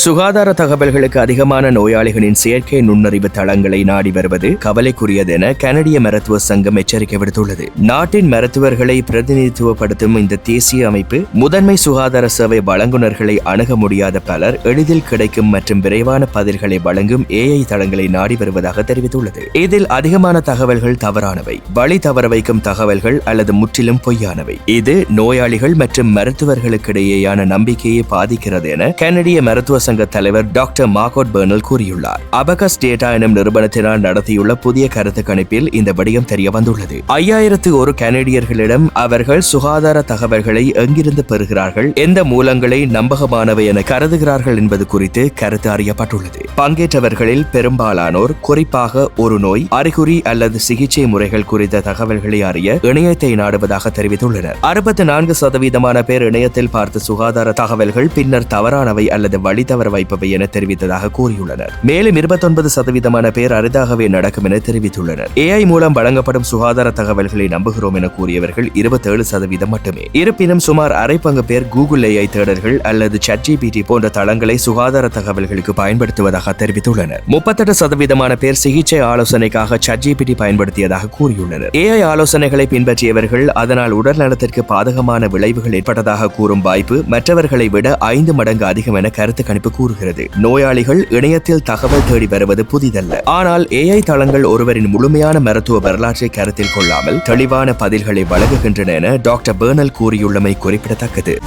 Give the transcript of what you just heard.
சுகாதார தகவல்களுக்கு அதிகமான நோயாளிகளின் செயற்கை நுண்ணறிவு தளங்களை நாடி வருவது கவலைக்குரியது என கனடிய மருத்துவ சங்கம் எச்சரிக்கை விடுத்துள்ளது. நாட்டின் மருத்துவர்களை பிரதிநிதித்துவப்படுத்தும் இந்த தேசிய அமைப்பு முதன்மை சுகாதார சேவை வழங்குனர்களை அணுக முடியாத பலர் எளிதில் கிடைக்கும் மற்றும் விரைவான பதில்களை வழங்கும் ஏஐ தளங்களை நாடி வருவதாக தெரிவித்துள்ளது. இதில் அதிகமான தகவல்கள் தவறானவை. வழி தவற வைக்கும் தகவல்கள் அல்லது முற்றிலும் பொய்யானவை. இது நோயாளிகள் மற்றும் மருத்துவர்களுக்கிடையேயான நம்பிக்கையை பாதிக்கிறது என கனடிய மருத்துவ சங்க தலைவர் டாக்டர் மார்கோட் பெர்னல் கூறியுள்ளார். அபகஸ் டேட்டா எனும் நிறுவனத்தினால் நடத்தியுள்ள புதிய கருத்து கணிப்பில் இந்த விடயம் தெரிய வந்துள்ளது ஐயாயிரத்து ஒரு கனடியர்களிடம் அவர்கள் சுகாதார தகவல்களை எங்கிருந்து பெறுகிறார்கள் எந்த மூலங்களை நம்பகமானவை என கருதுகிறார்கள் என்பது குறித்து கருத்து அறியப்பட்டுள்ளது. பங்கேற்றவர்களில் பெரும்பாலானோர் குறிப்பாக ஒரு நோய் அறிகுறி அல்லது சிகிச்சை முறைகள் குறித்த தகவல்களை அறிய இணையத்தை நாடுவதாக தெரிவித்துள்ளனர். அறுபத்தி நான்கு சதவீதமான பேர் இணையத்தில் பார்த்த சுகாதார தகவல்கள் பின்னர் தவறானவை அல்லது வழி தவற வைப்பவை என தெரிவித்ததாக கூறியுள்ளனர். மேலும் இருபத்தொன்பது சதவீதமான பேர் அரிதாகவே நடக்கும் என தெரிவித்துள்ளனர். ஏஐ மூலம் வழங்கப்படும் சுகாதார தகவல்களை நம்புகிறோம் என கூறியவர்கள் இருபத்தேழு சதவீதம் மட்டுமே. இருப்பினும் சுமார் அரை பங்கு பேர் கூகுள் ஏஐ தேடல்கள் அல்லது ChatGPT போன்ற தளங்களை சுகாதார தகவல்களுக்கு பயன்படுத்துவதாக தெரிவித்துள்ளனர். முப்பத்தெட்டு சதவீதமான பேர் சிகிச்சை ஆலோசனைக்காக சட்ஜிபிடி பயன்படுத்தியதாக கூறியுள்ளனர். ஏஐ ஆலோசனைகளை பின்பற்றியவர்கள் அதனால் உடல் நலத்திற்கு பாதகமான விளைவுகள் ஏற்பட்டதாக கூறும் வாய்ப்பு மற்றவர்களை விட ஐந்து மடங்கு அதிகம் என கருத்து கணிப்பு கூறுகிறது. நோயாளிகள் இணையத்தில் தகவல் தேடி வருவது புதிதல்ல. ஆனால் ஏஐ தளங்கள் ஒருவரின் முழுமையான மருத்துவ வரலாற்றை கருத்தில் கொள்ளாமல் தெளிவான பதில்களை வழங்குகின்றன என டாக்டர் பேர்னல் கூறியுள்ளமை குறிப்பிடத்தக்கது.